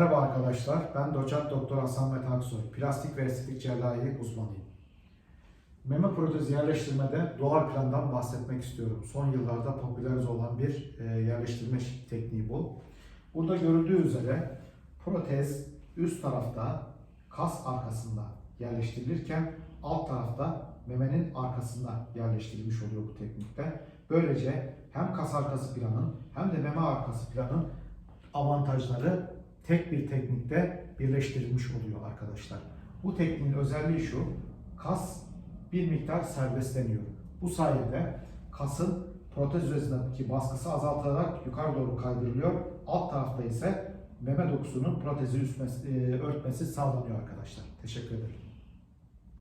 arkadaşlar. Ben doçent doktor Hasan Mete Aksoy. Plastik ve estetik cerrahi uzmanıyım. Meme protezi yerleştirmede doğal plandan bahsetmek istiyorum. Son yıllarda popülerize olan bir e, yerleştirme tekniği bu. Burada görüldüğü üzere protez üst tarafta kas arkasında yerleştirilirken alt tarafta memenin arkasında yerleştirilmiş oluyor bu teknikte. Böylece hem kas arkası planın hem de meme arkası planın avantajları tek bir teknikte birleştirilmiş oluyor arkadaşlar. Bu tekniğin özelliği şu, kas bir miktar serbestleniyor. Bu sayede kasın protez üzerindeki baskısı azaltılarak yukarı doğru kaydırılıyor. Alt tarafta ise meme dokusunun protezi e, örtmesi sağlanıyor arkadaşlar. Teşekkür ederim.